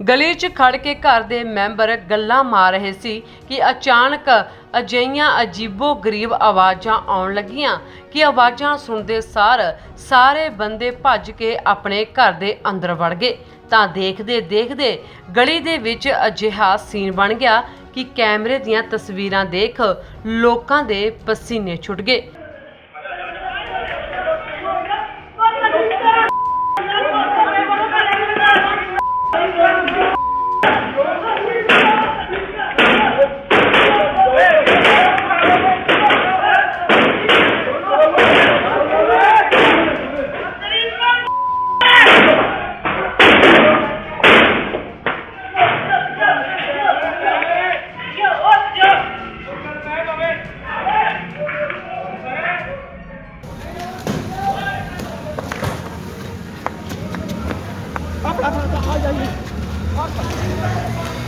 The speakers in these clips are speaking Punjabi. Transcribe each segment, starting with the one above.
ਗਲੀ 'ਚ ਖੜ ਕੇ ਘਰ ਦੇ ਮੈਂਬਰ ਗੱਲਾਂ ਮਾਰ ਰਹੇ ਸੀ ਕਿ ਅਚਾਨਕ ਅਜਈਆਂ ਅਜੀਬੋ ਗਰੀਬ ਆਵਾਜ਼ਾਂ ਆਉਣ ਲੱਗੀਆਂ, ਕਿ ਆਵਾਜ਼ਾਂ ਸੁਣਦੇ ਸਾਰ ਸਾਰੇ ਬੰਦੇ ਭੱਜ ਕੇ ਆਪਣੇ ਘਰ ਦੇ ਅੰਦਰ ਵੜ ਗਏ। ਤਾਂ ਦੇਖਦੇ ਦੇਖਦੇ ਗਲੀ ਦੇ ਵਿੱਚ ਅਜਿਹਾ ਸੀਨ ਬਣ ਗਿਆ ਕਿ ਕੈਮਰੇ ਦੀਆਂ ਤਸਵੀਰਾਂ ਦੇਖ ਲੋਕਾਂ ਦੇ ਪਸੀਨੇ ਛੁੱਟ ਗਏ। 啊啊啊啊啊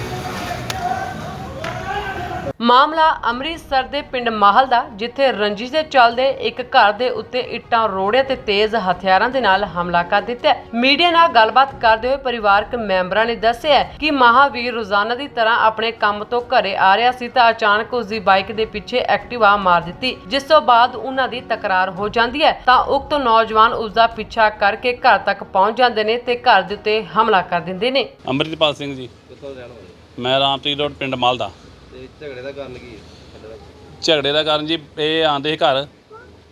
ਮਾਮਲਾ ਅੰਮ੍ਰਿਤਸਰ ਦੇ ਪਿੰਡ ਮਾਹਲ ਦਾ, ਜਿੱਥੇ ਰੰਜਿਸ਼ ਦੇ ਚੱਲਦੇ ਇੱਕ ਘਰ ਦੇ ਉੱਤੇ ਇੱਟਾਂ, ਰੋੜਿਆਂ ਤੇ ਤੇਜ਼ ਹਥਿਆਰਾਂ ਦੇ ਨਾਲ ਹਮਲਾ ਕਰ ਦਿੱਤਾ ਮੀਡੀਆ ਨਾਲ ਗੱਲਬਾਤ ਕਰਦੇ ਹੋਏ ਪਰਿਵਾਰਕ ਮੈਂਬਰਾਂ ਨੇ ਦੱਸਿਆ ਕਿ ਮਹਾਵੀਰ ਰੋਜ਼ਾਨਾ ਦੀ ਤਰ੍ਹਾਂ ਆਪਣੇ ਕੰਮ ਤੋਂ ਘਰੇ ਆ ਰਿਹਾ ਸੀ ਤਾਂ ਅਚਾਨਕ ਉਸ ਦੀ ਬਾਈਕ ਦੇ ਪਿੱਛੇ ਐਕਟਿਵਾ ਮਾਰ ਦਿੱਤੀ, ਜਿਸ ਤੋਂ ਬਾਅਦ ਉਹਨਾਂ ਦੀ ਤਕਰਾਰ ਹੋ ਜਾਂਦੀ ਹੈ। ਤਾਂ ਉਕਤ ਨੌਜਵਾਨ ਉਸ ਦਾ ਪਿੱਛਾ ਕਰਕੇ ਘਰ ਤੱਕ ਪਹੁੰਚ ਜਾਂਦੇ ਨੇ ਤੇ ਘਰ ਦੇ ਉੱਤੇ ਹਮਲਾ ਕਰ ਦਿੰਦੇ ਨੇ। ਅੰਮ੍ਰਿਤਪਾਲ ਸਿੰਘ ਜੀ। ਕਿੱਥੋਂ ਰਹਿਣ ਵਾਲੇ ਮੈਂ ਰਾਮਤੀਰ ਰੋਡ, ਪਿੰਡ ਮਾਲ ਦਾ। ਝਗੜੇ ਦਾ ਕਾਰਨ ਕੀ ਹੈ? ਤੁਹਾਡੇ ਦਾ? ਝਗੜੇ ਦਾ ਕਾਰਨ ਜੀ ਇਹ ਆਂਦੇ ਸੀ ਘਰ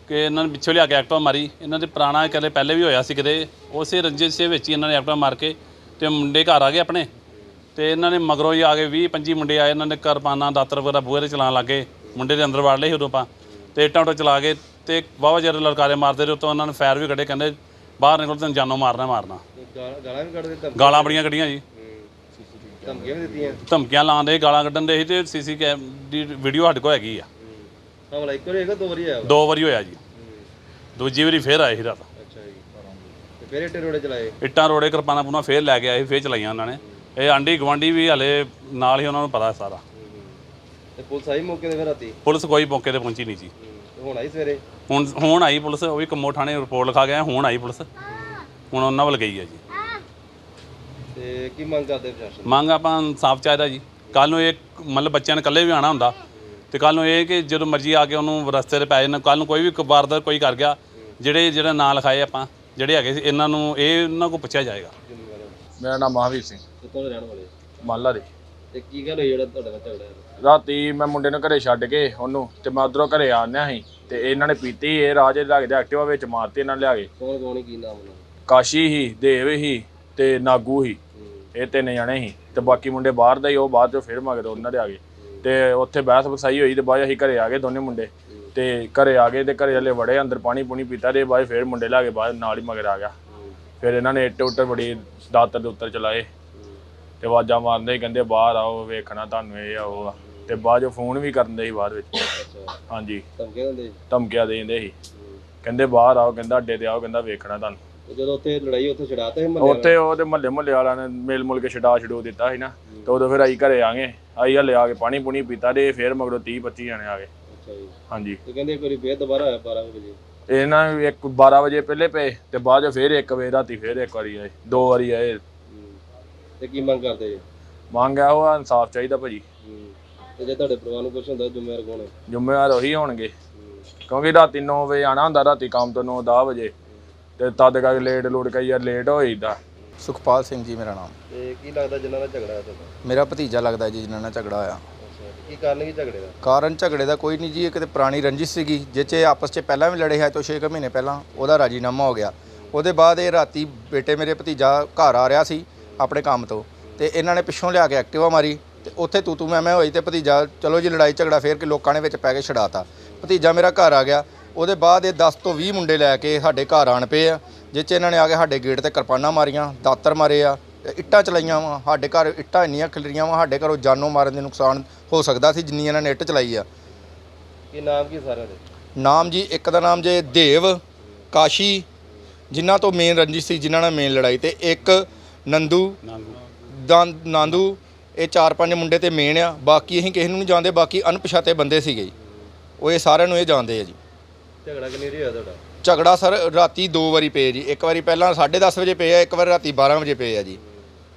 ਕਿ ਇਹਨਾਂ ਨੇ ਪਿੱਛੋਂ ਲਿਆ ਕੇ ਐਕਟਿਵਾ ਮਾਰੀ। ਇਹਨਾਂ ਦੇ ਪੁਰਾਣਾ ਕਦੇ ਪਹਿਲੇ ਵੀ ਹੋਇਆ ਸੀ ਕਿਤੇ। ਉਸੇ ਰੰਜਿਸ਼ ਦੇ ਵਿੱਚ ਹੀ ਇਹਨਾਂ ਨੇ ਐਕਟਿਵਾ ਮਾਰ ਕੇ ਤੇ ਮੁੰਡੇ ਘਰ ਆ ਗਏ ਆਪਣੇ। ਤੇ ਇਹਨਾਂ ਨੇ ਮਗਰੋਂ ਹੀ ਆ ਗਏ 20 25 ਮੁੰਡੇ ਆਏ। ਇਹਨਾਂ ਨੇ ਕਿਰਪਾਨਾਂ ਦਾਤਰ ਵਗੈਰਾ ਬੂਹੇ ਤੇ ਚਲਾਉਣ ਲੱਗੇ ਮੁੰਡੇ ਦੇ ਅੰਦਰ ਵੜ ਲਏ ਸੀ ਉਦੋਂ ਆਪਾਂ। ਤੇ ਇੱਟਾਂ ਉੱਟਾਂ ਚਲਾ ਕੇ ਤੇ ਵਾਹਵਾ ਜਰ ਲਲਕਾਰੇ ਮਾਰਦੇ ਰਹੇ ਉਤੋਂ ਉਹਨਾਂ ਨੇ ਫਾਇਰ ਵੀ ਕੱਢੇ। ਕਹਿੰਦੇ ਬਾਹਰ ਨਿਕਲ ਤੈਨੂੰ ਜਾਨੋਂ ਮਾਰਨਾ ਮਾਰਨਾ। ਗਾਲਾਂ ਗਾਲਾਂ ਵੀ ਕੱਢਦੇ ਧਮ ਗਾਲਾਂ ਬੜੀਆਂ ਕੱਢੀਆਂ ਜੀ। ਧਮਕੀਆਂ ਵੀ ਦਿੱਤੀਆਂ। ਧਮਕੀਆਂ ਲਾਉਂਦੇ ਗਾਲਾਂ ਕੱਢਣ ਦੇ ਸੀ ਤੇ ਸੀਸੀ ਕੈਮ ਦੀ ਵੀਡੀਓ ਸਾਡੇ ਕੋਲ ਹੈਗੀ ਆ। ਹਮਲਾ ਇੱਕ ਵਾਰੀ ਹੈਗਾ ਦੋ ਵਾਰੀ ਆਇਆ? ਦੋ ਵਾਰੀ ਹੋਇਆ ਜੀ। ਦੂਜੀ ਵਾਰੀ ਫੇਰ ਆਏ ਸੀ ਰਾਤ। ਅੱਛਾ ਜੀ। ਤੇ ਫਿਰ ਇੱਟੇ ਰੋੜੇ ਚਲਾਏ? ਇੱਟਾਂ ਰੋੜੇ ਕਿਰਪਾਨਾਂ ਪੂਣਾ ਫੇਰ ਲੈ ਕੇ ਆਏ ਫੇਰ ਚਲਾਈਆਂ ਉਹਨਾਂ ਨੇ। ਇਹ ਆਂਢੀ ਗਵਾਂਢੀ ਵੀ ਹਲੇ ਨਾਲ ਹੀ ਉਹਨਾਂ ਨੂੰ ਪਤਾ ਸਾਰਾ। ਤੇ ਪੁਲਿਸ ਆਈ ਮੌਕੇ ਤੇ ਫਿਰ ਰਾਤੀ? ਪੁਲਿਸ ਕੋਈ ਮੌਕੇ ਤੇ ਪਹੁੰਚੀ ਨਹੀਂ ਜੀ। ਤੇ ਹੁਣ ਆਈ ਸਵੇਰੇ? ਹੁਣ ਹੁਣ ਆਈ ਪੁਲਿਸ ਉਹ ਵੀ ਕੰਮੋ ਥਾਣੇ ਰਿਪੋਰਟ ਲਿਖਾ ਗਿਆ ਹੁਣ ਆਈ ਪੁਲਿਸ। ਹੁਣ ਉਹਨਾਂ ਵੱਲ ਗਈ ਹੈ ਜੀ। ਤੇ ਕੀ ਮੰਗ ਕਰਦੇ ਪ੍ਰਸ਼ਾਸਨ ਮੰਗ ਆਪਾਂ ਇਨਸਾਫ ਚਾਹੀਦਾ ਜੀ। ਕੱਲ ਨੂੰ ਇਹ ਮਤਲਬ ਬੱਚਿਆਂ ਨੇ ਇਕੱਲੇ ਵੀ ਆਣਾ ਹੁੰਦਾ ਤੇ ਕੱਲ ਨੂੰ ਇਹ ਕਿ ਜਦੋਂ ਮਰਜ਼ੀ ਆ ਕੇ ਉਹਨੂੰ ਰਸਤੇ ਤੇ ਪੈ ਜਾਣ ਕੱਲ ਨੂੰ ਕੋਈ ਵੀ ਵਾਰਦਾਤ ਕੋਈ ਕਰ ਗਿਆ ਜਿਹੜੇ ਜਿਹੜਾ ਨਾਂ ਲਿਖਾਏ ਆਪਾਂ ਜਿਹੜੇ ਹੈਗੇ ਸੀ ਇਹਨਾਂ ਨੂੰ ਇਹ ਉਹਨਾਂ ਕੋਲ ਪੁੱਛਿਆ ਜਾਏਗਾ। ਮੇਰਾ ਨਾਮ ਮਹਾਵੀਰ ਸਿੰਘ। ਕਿੱਥੋਂ ਦੇ ਰਹਿਣ ਵਾਲੇ? ਮਾਲਾ ਦੇ। ਤੇ ਕੀ ਗੱਲ ਹੋਈ ਜਿਹੜਾ ਤੁਹਾਡੇ ਨਾਲ ਝਗੜਾ ਹੈ ਰਾਤੀ ਮੈਂ ਮੁੰਡੇ ਨੂੰ ਘਰੇ ਛੱਡ ਕੇ ਉਹਨੂੰ ਤੇ ਮੈਂ ਉਧਰੋਂ ਘਰੇ ਆਉਂਦਿਆ ਸੀ ਤੇ ਇਹਨਾਂ ਨੇ ਪੀਤੀ ਇਹ ਰਾਜੇ ਲੱਗਦੇ ਐਕਟਿਵਾ ਵਿੱਚ ਮਾਰਤੀ ਇਹਨਾਂ ਨੇ ਲਿਆ ਕੇ। ਕੌਣ ਕੌਣ ਹੀ ਕੀ ਨਾਮ ਉਹਨਾਂ ਦਾ? ਕਾਸ਼ੀ ਹੀ ਦੇਵ ਹੀ ਤੇ ਨਾਗੂ ਹੀ ਇਹ ਤਿੰਨ ਜਣੇ ਸੀ ਤੇ ਬਾਕੀ ਮੁੰਡੇ ਬਾਹਰ ਦਾ ਹੀ ਉਹ ਬਾਅਦ ਚੋਂ ਫਿਰ ਮਗਰ ਉਹਨਾਂ ਦੇ ਆ ਗਏ। ਤੇ ਉੱਥੇ ਬਹਿਸ ਬਸਾਈ ਹੋਈ ਤੇ ਬਾਅਦ 'ਚ ਅਸੀਂ ਘਰੇ ਆ ਗਏ ਦੋਨੇ ਮੁੰਡੇ। ਤੇ ਘਰੇ ਆ ਗਏ ਤੇ ਘਰੇ ਵਾਲੇ ਵੜੇ ਅੰਦਰ ਪਾਣੀ ਪੂਣੀ ਪੀਤਾ ਤੇ ਬਾਅਦ 'ਚ ਫਿਰ ਮੁੰਡੇ ਲਾ ਕੇ ਬਾਅਦ ਨਾਲ ਹੀ ਮਗਰ ਆ ਗਿਆ। ਫਿਰ ਇਹਨਾਂ ਨੇ ਇੱਟ ਉੱਟਰ ਬੜੀ ਦਾਤਰ ਦੇ ਉੱਤਰ ਚਲਾਏ। ਤੇ ਆਵਾਜ਼ਾਂ ਮਾਰਦੇ ਸੀ ਕਹਿੰਦੇ ਬਾਹਰ ਆਓ ਵੇਖਣਾ ਤੁਹਾਨੂੰ ਇਹ ਆ ਉਹ ਆ। ਤੇ ਬਾਅਦ 'ਚੋਂ ਫੋਨ ਵੀ ਕਰਨ ਦੇ ਸੀ ਬਾਅਦ ਵਿੱਚ। ਅੱਛਾ। ਹਾਂਜੀ। ਧਮਕੀਆਂ ਦਿੰਦੇ ਧਮਕੀਆਂ ਦੇ ਦਿੰਦੇ ਸੀ। ਕਹਿੰਦੇ ਬਾਹਰ ਆਓ ਕਹਿੰਦਾ ਅੱਡੇ ਤੇ ਆਓ ਕਹਿੰਦਾ ਵੇਖਣਾ ਤੁਹਾਨੂੰ। ਜਦੋਂ ਉੱਥੇ ਲੜਾਈ ਉੱਥੇ ਛਡਾਤੇ ਮੱਲੇ ਉੱਥੇ ਉਹਦੇ ਮਹੱਲੇ ਮਹੱਲੇ ਵਾਲਿਆਂ ਨੇ ਮੇਲ ਮੁਲ ਕੇ ਛਡਾ ਛਡੋ ਦਿੱਤਾ ਸੀ ਨਾ। ਤੇ ਉਦੋਂ ਫਿਰ ਆਈ ਘਰੇ ਆ ਗਏ। ਆਈ ਹਲੇ ਆ ਕੇ ਪਾਣੀ ਪੂਣੀ ਪੀਤਾ ਤੇ ਫਿਰ ਮਗਰੋਂ 30 25 ਜਣੇ ਆ ਗਏ। ਅੱਛਾ ਜੀ। ਹਾਂਜੀ। ਤੇ ਕਹਿੰਦੇ ਇੱਕ ਵਾਰੀ ਫੇਰ ਦੁਬਾਰਾ ਆਇਆ 12 ਵਜੇ? ਇਹ ਨਾ ਇੱਕ 12 ਵਜੇ ਪਹਿਲੇ ਪਏ ਤੇ ਬਾਅਦ ਚ ਫਿਰ ਇੱਕ ਵਜੇ ਰਾਤੀ ਫਿਰ ਇੱਕ ਵਾਰੀ ਆਏ। ਦੋ ਵਾਰੀ ਆਏ। ਤੇ ਕੀ ਮੰਗ ਕਰਦੇ ਜੀ? ਮੰਗ ਆ ਉਹ ਇਨਸਾਫ ਚਾਹੀਦਾ ਭਾਜੀ। ਤੇ ਜੇ ਤੁਹਾਡੇ ਪਰਿਵਾਰ ਨੂੰ ਕੁਝ ਹੁੰਦਾ ਜ਼ਿੰਮੇਵਾਰ ਕੌਣ ਹੈ? ਜ਼ਿੰਮੇਵਾਰ ਉਹੀ ਹੋਣਗੇ। ਕਿਉਂਕਿ ਰਾਤੀ 9 ਵਜੇ ਆਣਾ ਹੁੰਦਾ ਰਾਤੀ ਕੰਮ ਤੋਂ 9 10 ਵਜੇ। ਤੇ ਤਦ ਕਰਕੇ ਲੇਟ ਲੂਟ ਕਈ ਯਾਰ ਲੇਟ ਹੋ ਜਾਂਦਾ ਸੁਖਪਾਲ ਸਿੰਘ ਜੀ ਮੇਰਾ ਨਾਮ। ਤੇ ਕੀ ਲੱਗਦਾ ਜਿਨ੍ਹਾਂ ਨਾਲ ਝਗੜਾ ਹੈ ਤੁਹਾਡਾ? ਮੇਰਾ ਭਤੀਜਾ ਲੱਗਦਾ ਜੀ ਜਿਨ੍ਹਾਂ ਨਾਲ ਝਗੜਾ ਹੋਇਆ। ਕੀ ਕਾਰਨ ਕੀ ਝਗੜੇ ਦਾ? ਕਾਰਨ ਝਗੜੇ ਦਾ ਕੋਈ ਨਹੀਂ ਜੀ ਇਹ ਕਿਤੇ ਪੁਰਾਣੀ ਰੰਜਿਸ਼ ਸੀਗੀ ਜਿਹ 'ਚ ਇਹ ਆਪਸ 'ਚ ਪਹਿਲਾਂ ਵੀ ਲੜੇ ਹੈ ਤੋਂ 6 ਮਹੀਨੇ ਪਹਿਲਾਂ ਉਹਦਾ ਰਾਜੀਨਾਮਾ ਹੋ ਗਿਆ। ਉਹਦੇ ਬਾਅਦ ਇਹ ਰਾਤੀ ਬੇਟੇ ਮੇਰੇ ਭਤੀਜਾ ਘਰ ਆ ਰਿਹਾ ਸੀ ਆਪਣੇ ਕੰਮ ਤੋਂ। ਤੇ ਇਹਨਾਂ ਨੇ ਪਿੱਛੋਂ ਲਿਆ ਕੇ ਐਕਟਿਵਾ ਮਾਰੀ ਤੇ ਉੱਥੇ ਤੂੰ ਤੂੰ ਮੈਂ ਮੈਂ ਹੋਈ ਤੇ ਭਤੀਜਾ ਚਲੋ ਜੀ ਲੜਾਈ ਝਗੜਾ ਫੇਰ ਕੇ ਲੋਕਾਂ ਨੇ ਵਿੱਚ ਪੈ ਕੇ ਛਡਾਤਾ ਭਤੀਜਾ ਮੇਰਾ ਘਰ ਆ ਗਿਆ ਉਹਦੇ ਬਾਅਦ ਇਹ 10 ਤੋਂ 20 ਮੁੰਡੇ ਲੈ ਕੇ ਸਾਡੇ ਘਰ ਆਣ ਪਏ ਆ ਜਿਹ 'ਚ ਇਹਨਾਂ ਨੇ ਆ ਕੇ ਸਾਡੇ ਗੇਟ ਤੇ ਕਿਰਪਾਨਾਂ ਮਾਰੀਆਂ ਦਾਤਰ ਮਾਰੇ ਆ ਇੱਟਾਂ ਚਲਾਈਆਂ ਵਾ ਸਾਡੇ ਘਰ ਇੱਟਾਂ ਇੰਨੀਆਂ ਖਿਲਰੀਆਂ ਵਾ ਸਾਡੇ ਘਰੋਂ ਜਾਨੋਂ ਮਾਰਨ ਦੇ ਨੁਕਸਾਨ ਹੋ ਸਕਦਾ ਸੀ ਜਿੰਨੀ ਇਹਨਾਂ ਨੇ ਇੱਟ ਚਲਾਈ ਆ। ਕੀ ਨਾਮ ਕੀ ਸਾਰਿਆਂ ਦੇ? ਨਾਮ ਜੀ ਇੱਕ ਦਾ ਨਾਮ ਜੇ ਦੇਵ ਕਾਸ਼ੀ ਜਿਨ੍ਹਾਂ ਤੋਂ ਮੇਨ ਰੰਜਿਸ਼ ਸੀ ਜਿਨ੍ਹਾਂ ਨਾਲ ਮੇਨ ਲੜਾਈ ਤੇ ਇੱਕ ਨੰਦੂ ਨਾਂਦੂ। ਇਹ ਚਾਰ ਪੰਜ ਮੁੰਡੇ ਤੇ ਮੇਨ ਆ ਬਾਕੀ ਅਸੀਂ ਕਿਸੇ ਨੂੰ ਨਹੀਂ ਜਾਣਦੇ ਬਾਕੀ ਅਣਪਛਾਤੇ ਬੰਦੇ ਸੀਗੇ ਜੀ। ਉਹ ਇਹ ਸਾਰਿਆਂ ਨੂੰ ਇਹ ਜਾਣਦੇ ਆ ਜੀ। ਝਗੜਾ ਕਿੰਨੀ ਰਹੀ ਹੋਇਆ ਤੁਹਾਡਾ? ਝਗੜਾ ਸਰ ਰਾਤੀ ਦੋ ਵਾਰੀ ਪਏ ਜੀ। ਇੱਕ ਵਾਰੀ ਪਹਿਲਾਂ 10:30 ਵਜੇ ਪਏ ਆ, ਇੱਕ ਵਾਰ ਰਾਤੀ 12 ਵਜੇ ਪਏ ਆ ਜੀ।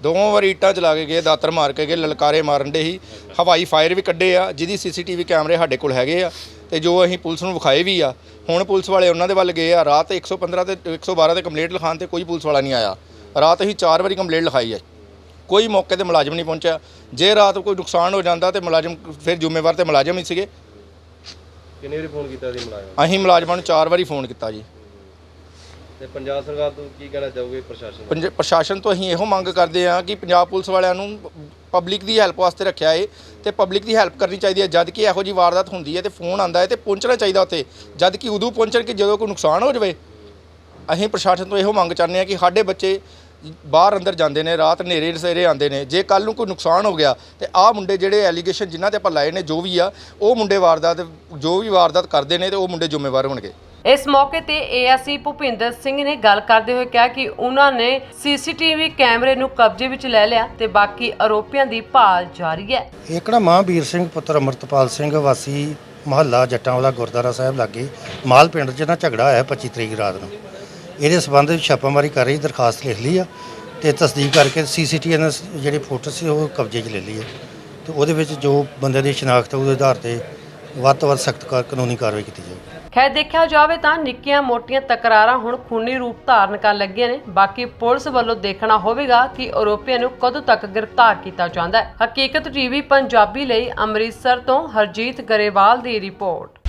ਦੋਵਾਂ ਵਾਰੀ ਇੱਟਾਂ ਚਲਾ ਕੇ ਗਏ, ਦਾਤਰ ਮਾਰ ਕੇ ਗਏ, ਲਲਕਾਰੇ ਮਾਰਨ ਦੇ ਹੀ। ਹਵਾਈ ਫਾਇਰ ਵੀ ਕੱਢੇ ਆ, ਜਿਹਦੀ ਸੀਸੀਟੀਵੀ ਕੈਮਰੇ ਸਾਡੇ ਕੋਲ ਹੈਗੇ ਆ ਤੇ ਜੋ ਅਸੀਂ ਪੁਲਿਸ ਨੂੰ ਵਿਖਾਏ ਵੀ ਆ। ਹੁਣ ਪੁਲਿਸ ਵਾਲੇ ਉਹਨਾਂ ਦੇ ਵੱਲ ਗਏ ਆ। ਰਾਤ 115 ਤੇ 112 ਤੇ ਕੰਪਲੇਂਟ ਲਿਖਾਉਣ ਤੇ ਕੋਈ ਪੁਲਿਸ ਵਾਲਾ ਨਹੀਂ ਆਇਆ। ਰਾਤ ਅਸੀਂ 4 ਵਾਰੀ ਕੰਪਲੇਂਟ ਲਿਖਾਈ ਆ। ਕੋਈ ਮੌਕੇ ਤੇ ਮੁਲਾਜ਼ਮ ਨਹੀਂ ਪਹੁੰਚਿਆ। ਜੇ ਰਾਤ ਕੋਈ ਨੁਕਸਾਨ ਹੋ ਜਾਂਦਾ ਤੇ ਮੁਲਾਜ਼ਮ, ਫਿਰ ਜ਼ਿੰਮੇਵਾਰ ਤੇ ਮੁਲਾਜ਼ਮ ਹੀ ਸੀਗੇ। ਕਿੰਨੀ ਵਾਰੀ ਫੋਨ ਕੀਤਾ ਸੀ ਮੁਲਾਜ਼ਮ? ਅਸੀਂ ਮੁਲਾਜ਼ਮਾਂ ਨੂੰ 4 ਵਾਰੀ ਫੋਨ ਕੀਤਾ ਜੀ। ਤੇ ਪੰਜਾਬ ਸਰਕਾਰ ਤੋਂ ਕੀ ਕਹਿਣਾ ਚਾਹੋਗੇ ਪ੍ਰਸ਼ਾਸਨ ਨੂੰ? ਪੰਜ- ਪ੍ਰਸ਼ਾਸਨ ਤੋਂ ਅਸੀਂ ਇਹੋ ਮੰਗ ਕਰਦੇ ਹਾਂ ਕਿ ਪੰਜਾਬ ਪੁਲਿਸ ਵਾਲਿਆਂ ਨੂੰ ਪਬਲਿਕ ਦੀ ਹੈਲਪ ਵਾਸਤੇ ਰੱਖਿਆ ਏ ਤੇ ਪਬਲਿਕ ਦੀ ਹੈਲਪ ਕਰਨੀ ਚਾਹੀਦੀ ਹੈ ਜਦ ਕਿ ਇਹੋ ਜੀ ਵਾਰਦਾਤ ਹੁੰਦੀ ਹੈ ਤੇ ਫੋਨ ਆਂਦਾ ਹੈ ਤੇ ਪਹੁੰਚਣਾ ਚਾਹੀਦਾ ਉੱਥੇ ਜਦ ਕਿ ਉਦੋਂ ਪਹੁੰਚਣ ਕਿ ਜਦੋਂ ਕੋਈ ਨੁਕਸਾਨ ਹੋ ਜਾਵੇ। ਅਸੀਂ ਪ੍ਰਸ਼ਾਸਨ ਤੋਂ ਇਹੋ ਮੰਗ ਚਾਹੁੰਦੇ ਹਾਂ ਕਿ ਸਾਡੇ ਬੱਚੇ ਬਾਹਰ ਅੰਦਰ ਜਾਂਦੇ ਨੇ ਰਾਤ ਹਨੇਰੇ ਸਵੇਰੇ ਆਉਂਦੇ ਨੇ ਜੇ ਕੱਲ ਨੂੰ ਕੋਈ ਨੁਕਸਾਨ ਹੋ ਗਿਆ ਤੇ ਆਹ ਮੁੰਡੇ ਜਿਹੜੇ ਐਲੀਗੇਸ਼ਨ ਜਿਨ੍ਹਾਂ ਤੇ ਆਪਾਂ ਲਾਏ ਨੇ ਜੋ ਵੀ ਆ ਉਹ ਮੁੰਡੇ ਵਾਰਦਾਤ ਜੋ ਵੀ ਵਾਰਦਾਤ ਕਰਦੇ ਨੇ ਤੇ ਉਹ ਮੁੰਡੇ ਜ਼ਿੰਮੇਵਾਰ ਹੋਣਗੇ। ਇਸ ਮੌਕੇ ਤੇ ਏਐਸਸੀ ਭੁਪਿੰਦਰ ਸਿੰਘ ਨੇ ਗੱਲ ਕਰਦੇ ਹੋਏ ਕਿਹਾ ਕਿ ਉਹਨਾਂ ਨੇ ਸੀਸੀਟੀਵੀ ਕੈਮਰੇ ਨੂੰ ਕਬਜ਼ੇ ਵਿੱਚ ਲੈ ਲਿਆ ਤੇ ਬਾਕੀ ਆਰੋਪੀਆਂ ਦੀ ਭਾਲ ਜਾਰੀ ਹੈ। ਕਿਹੜਾ ਮਹਾਂਵੀਰ ਸਿੰਘ ਪੁੱਤਰ ਅਮਰਤਪਾਲ ਸਿੰਘ ਵਾਸੀ ਮਹੱਲਾ ਜੱਟਾਂ ਵਾਲਾ ਗੁਰਦੁਆਰਾ ਸਾਹਿਬ ਲਾਗੇ ਮਾਲ ਪਿੰਡ 'ਚ ਨਾ ਝਗੜਾ ਹੋਇਆ 25 ਤਰੀਕ ਰਾਤ ਨੂੰ। ਇਹਦੇ ਸਬੰਧ ਵਿੱਚ ਛਾਪਾਮਾਰੀ ਕਰ ਰਹੀ ਦਰਖਾਸਤ ਲਿਖ ਲਈ ਆ ਤੇ ਤਸਦੀਕ ਕਰਕੇ ਸੀਸੀਟੀਵੀ ਜਿਹੜੀ ਫੋਟੋ ਸੀ ਉਹ ਕਬਜ਼ੇ 'ਚ ਲੈ ਲਈ ਹੈ ਤੇ ਉਹਦੇ ਵਿੱਚ ਜੋ ਬੰਦੇ ਦੀ ਸ਼ਨਾਖਤ ਆ, ਉਹਦੇ ਆਧਾਰ ਤੇ ਵੱਧ ਤੋਂ ਵੱਧ ਸਖਤ ਕਾਨੂੰਨੀ ਕਾਰਵਾਈ ਕੀਤੀ ਜਾਊਗੀ ਖੈਰ ਦੇਖਿਆ ਜਾਵੇ ਤਾਂ ਨਿੱਕੀਆਂ ਮੋਟੀਆਂ ਤਕਰਾਰਾਂ ਹੁਣ ਖੂਨੀ ਰੂਪ ਧਾਰਨ ਕਰਨ ਲੱਗੀਆਂ ਨੇ। ਬਾਕੀ ਪੁਲਿਸ ਵੱਲੋਂ ਦੇਖਣਾ ਹੋਵੇਗਾ ਕਿ ਆਰੋਪੀਆਂ ਨੂੰ ਕਦੋਂ ਤੱਕ ਗ੍ਰਿਫਤਾਰ ਕੀਤਾ ਜਾਂਦਾ ਹੈ। ਹਕੀਕਤ ਟੀਵੀ ਪੰਜਾਬੀ ਲਈ ਅੰਮ੍ਰਿਤਸਰ ਤੋਂ ਹਰਜੀਤ ਗਰੇਵਾਲ ਦੀ ਰਿਪੋਰਟ।